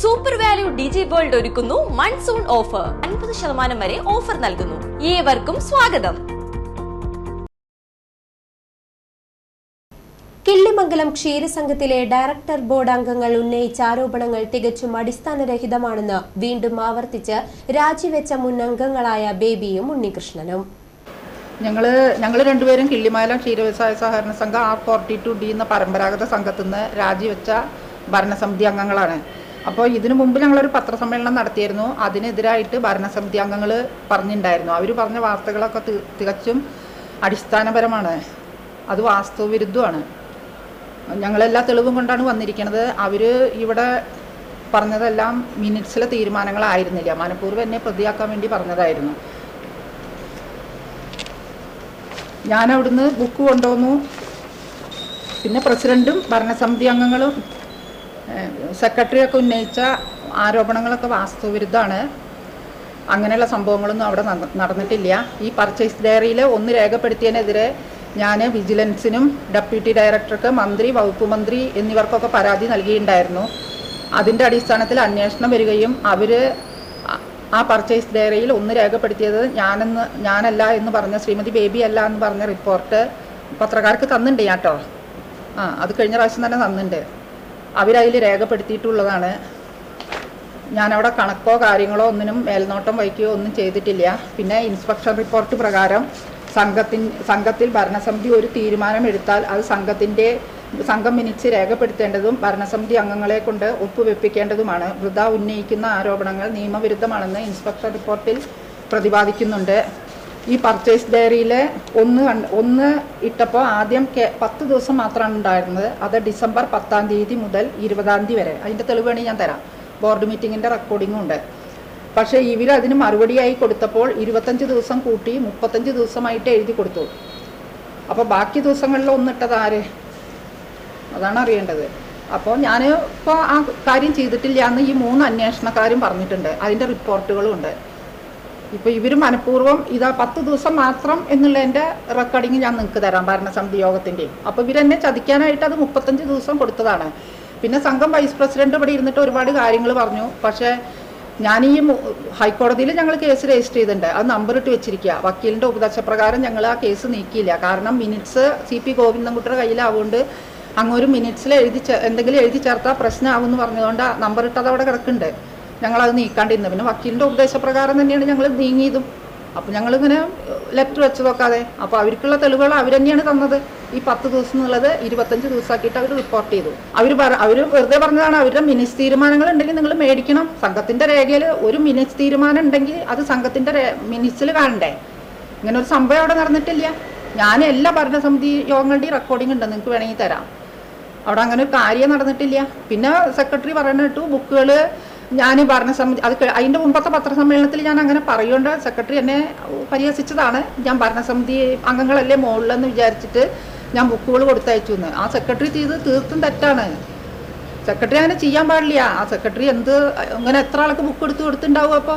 Super value ഡിജി world ഒരുക്കുന്നു monsoon offer അൻപത് ശതമാനം വരെ ഓഫർ നൽകുന്നു. ഏവർക്കും സ്വാഗതം. കിള്ളിമംഗലം ക്ഷീരസംഘത്തിലെ ഡയറക്ടർ ബോർഡ് അംഗങ്ങൾ ഉന്നയിച്ച ആരോപണങ്ങൾ തികച്ചും അടിസ്ഥാനരഹിതമാണെന്ന് വീണ്ടും ആവർത്തിച്ച് രാജിവെച്ച മുൻ അംഗങ്ങളായ ബേബിയും ഉണ്ണികൃഷ്ണനും. ഞങ്ങൾ ഞങ്ങൾ രണ്ടുപേരും കിള്ളിമാല ക്ഷീരവ്യവസായ സഹകരണ സംഘം ആർ ഫോർട്ടി ടു ഡി എന്ന പരമ്പരാഗത സംഘത്തിൽ നിന്ന് രാജിവെച്ച ഭരണസമിതി അംഗങ്ങളാണ്. അപ്പോൾ ഇതിനു മുമ്പ് ഞങ്ങളൊരു പത്രസമ്മേളനം നടത്തിയിരുന്നു. അതിനെതിരായിട്ട് ഭരണസമിതി അംഗങ്ങൾ പറഞ്ഞിട്ടുണ്ടായിരുന്നു അവർ പറഞ്ഞ വാർത്തകളൊക്കെ തികച്ചും അടിസ്ഥാനപരമാണ്. അത് വാസ്തുവിരുദ്ധമാണ്. ഞങ്ങളെല്ലാ തെളിവും കൊണ്ടാണ് വന്നിരിക്കുന്നത് അവർ ഇവിടെ പറഞ്ഞതെല്ലാം മിനിറ്റ്സിലെ തീരുമാനങ്ങളായിരുന്നില്ല. മനഃപൂർവം എന്നെ പ്രതിയാക്കാൻ വേണ്ടി പറഞ്ഞതായിരുന്നു. ഞാൻ അവിടുന്ന് ബുക്ക് കൊണ്ടുവന്നു. പിന്നെ പ്രസിഡന്റും ഭരണസമിതി അംഗങ്ങളും സെക്രട്ടറിയൊക്കെ ഉന്നയിച്ച ആരോപണങ്ങളൊക്കെ വാസ്തുവിരുദ്ധമാണ്. അങ്ങനെയുള്ള സംഭവങ്ങളൊന്നും അവിടെ നടന്നിട്ടില്ല. ഈ പർച്ചേസ് ഡയറിയിൽ ഒന്ന് രേഖപ്പെടുത്തിയതിനെതിരെ ഞാൻ വിജിലൻസിനും ഡെപ്യൂട്ടി ഡയറക്ടർക്ക് മന്ത്രി വകുപ്പ് മന്ത്രി എന്നിവർക്കൊക്കെ പരാതി നൽകിയിട്ടുണ്ടായിരുന്നു. അതിന്റെ അടിസ്ഥാനത്തിൽ അന്വേഷണം വരികയും അവർ ആ പർച്ചേസ് ഡയറിയിൽ ഒന്ന് രേഖപ്പെടുത്തിയത് ഞാനെന്ന് ഞാനല്ല എന്ന് പറഞ്ഞ ശ്രീമതി ബേബി അല്ല എന്ന് പറഞ്ഞ റിപ്പോർട്ട് പത്രക്കാർക്ക് തന്നിട്ടുണ്ട് ഞാൻ കേട്ടോ ആ അത് കഴിഞ്ഞ പ്രാവശ്യം തന്നെ തന്നിട്ടുണ്ട് അവരതിൽ രേഖപ്പെടുത്തിയിട്ടുള്ളതാണ്. ഞാനവിടെ കണക്കോ കാര്യങ്ങളോ ഒന്നിനും മേൽനോട്ടം വഹിക്കുകയോ ഒന്നും ചെയ്തിട്ടില്ല. പിന്നെ ഇൻസ്പെക്ഷൻ റിപ്പോർട്ട് പ്രകാരം സംഘത്തിൻ സംഘത്തിൽ ഭരണസമിതി ഒരു തീരുമാനം എടുത്താൽ അത് സംഘത്തിന്റെ സംഘം മിനിച്ച് രേഖപ്പെടുത്തേണ്ടതും ഭരണസമിതി അംഗങ്ങളെ കൊണ്ട് ഒപ്പുവെപ്പിക്കേണ്ടതുമാണ്. വൃത ഉന്നയിക്കുന്ന ആരോപണങ്ങൾ നിയമവിരുദ്ധമാണെന്ന് ഇൻസ്പെക്ഷൻ റിപ്പോർട്ടിൽ പ്രതിപാദിക്കുന്നുണ്ട്. ഈ പർച്ചേസ് ഡയറിയിൽ ഒന്ന് ഒന്ന് ഇട്ടപ്പോൾ ആദ്യം പത്ത് ദിവസം മാത്രമാണ് ഉണ്ടായിരുന്നത്. അത് ഡിസംബർ പത്താം തീയതി മുതൽ ഇരുപതാം തീയതി വരെ. അതിന്റെ തെളിവ് വേണമെങ്കിൽ ഞാൻ തരാം. ബോർഡ് മീറ്റിങ്ങിന്റെ റെക്കോർഡിങ്ങും ഉണ്ട്. പക്ഷേ ഇവർ അതിന് മറുപടിയായി കൊടുത്തപ്പോൾ ഇരുപത്തഞ്ച് ദിവസം കൂട്ടി മുപ്പത്തഞ്ച് ദിവസമായിട്ട് എഴുതി കൊടുത്തു. അപ്പോൾ ബാക്കി ദിവസങ്ങളിൽ ഒന്നിട്ടത് ആര്? അതാണ് അറിയേണ്ടത്. അപ്പോൾ ഞാൻ ഇപ്പോൾ ആ കാര്യം ചെയ്തിട്ടില്ല എന്ന് ഈ മൂന്ന് അന്വേഷണക്കാരും പറഞ്ഞിട്ടുണ്ട്. അതിന്റെ റിപ്പോർട്ടുകളും ഉണ്ട്. ഇപ്പോൾ ഇവർ മനഃപൂർവം ഇതാ പത്ത് ദിവസം മാത്രം എന്നുള്ളതിന്റെ റെക്കോർഡിങ് ഞാൻ നിങ്ങൾക്ക് തരാം ഭരണസമിതി യോഗത്തിന്റെയും അപ്പോൾ ഇവരെന്നെ ചതിക്കാനായിട്ട് അത് മുപ്പത്തഞ്ച് ദിവസം കൊടുത്തതാണ്. പിന്നെ സംഘം വൈസ് പ്രസിഡന്റ് ഇവിടെ ഇരുന്നിട്ട് ഒരുപാട് കാര്യങ്ങൾ പറഞ്ഞു. പക്ഷേ ഞാൻ ഈ ഹൈക്കോടതിയിൽ ഞങ്ങൾ കേസ് രജിസ്റ്റർ ചെയ്തിട്ടുണ്ട്. അത് നമ്പർ ഇട്ട് വെച്ചിരിക്കുക. വക്കീലിന്റെ ഉപദേശപ്രകാരം ഞങ്ങൾ ആ കേസ് നീക്കിയില്ല. കാരണം മിനിറ്റ്സ് സി പി ഗോവിന്ദൻകുട്ടിയുടെ കയ്യിലാവുകൊണ്ട് അങ്ങൊരു മിനിറ്റ്സിൽ എഴുതി എന്തെങ്കിലും എഴുതി ചേർത്താൽ പ്രശ്നമാകുമെന്ന് പറഞ്ഞതുകൊണ്ട് നമ്പർ ഇട്ടത് അവിടെ കിടക്കുന്നുണ്ട്. ഞങ്ങളത് നീക്കാണ്ടിരുന്നു പിന്നെ വക്കീലിന്റെ ഉപദേശപ്രകാരം തന്നെയാണ് ഞങ്ങൾ നീങ്ങിയതും. അപ്പോൾ ഞങ്ങളിങ്ങനെ ലെറ്റർ വെച്ച് നോക്കാതെ അപ്പോൾ അവർക്കുള്ള തെളിവുകൾ അവർ തന്നെയാണ് തന്നത്. ഈ പത്ത് ദിവസം എന്നുള്ളത് ഇരുപത്തഞ്ച് ദിവസമാക്കിയിട്ട് അവർ റിപ്പോർട്ട് ചെയ്തു. അവർ പറ അവർ വെറുതെ പറഞ്ഞതാണ് അവരുടെ മിനിസ് തീരുമാനങ്ങൾ ഉണ്ടെങ്കിൽ നിങ്ങൾ മേടിക്കണം. സംഘത്തിന്റെ രേഖയിൽ ഒരു മിനിസ് തീരുമാനം ഉണ്ടെങ്കിൽ അത് സംഘത്തിന്റെ മിനിസിൽ കാണണ്ടേ? ഇങ്ങനെ ഒരു സംഭവം അവിടെ നടന്നിട്ടില്ല. ഞാൻ എല്ലാ ഭരണസമിതി യോഗങ്ങളുടെയും റെക്കോർഡിംഗ് ഉണ്ട് നിങ്ങൾക്ക് വേണമെങ്കിൽ തരാം. അവിടെ അങ്ങനെ ഒരു കാര്യം നടന്നിട്ടില്ല. പിന്നെ സെക്രട്ടറി പറയുന്ന കേട്ടു ബുക്കുകൾ ഞാൻ ഭരണസമിതി അത് അതിന്റെ മുമ്പത്തെ പത്രസമ്മേളനത്തിൽ ഞാൻ അങ്ങനെ പറയുകൊണ്ട് സെക്രട്ടറി എന്നെ പരിഹസിച്ചതാണ്. ഞാൻ ഭരണസമിതി അംഗങ്ങളല്ലേ മുകളിലെന്ന് വിചാരിച്ചിട്ട് ഞാൻ ബുക്കുകൾ കൊടുത്തയച്ചു എന്ന് ആ സെക്രട്ടറി ചെയ്ത് തീർത്തും തെറ്റാണ്. സെക്രട്ടറി അങ്ങനെ ചെയ്യാൻ പാടില്ല. ആ സെക്രട്ടറി എന്ത് അങ്ങനെ എത്ര ആൾക്ക് ബുക്ക് എടുത്ത് കൊടുത്തിട്ടുണ്ടാവും അപ്പോൾ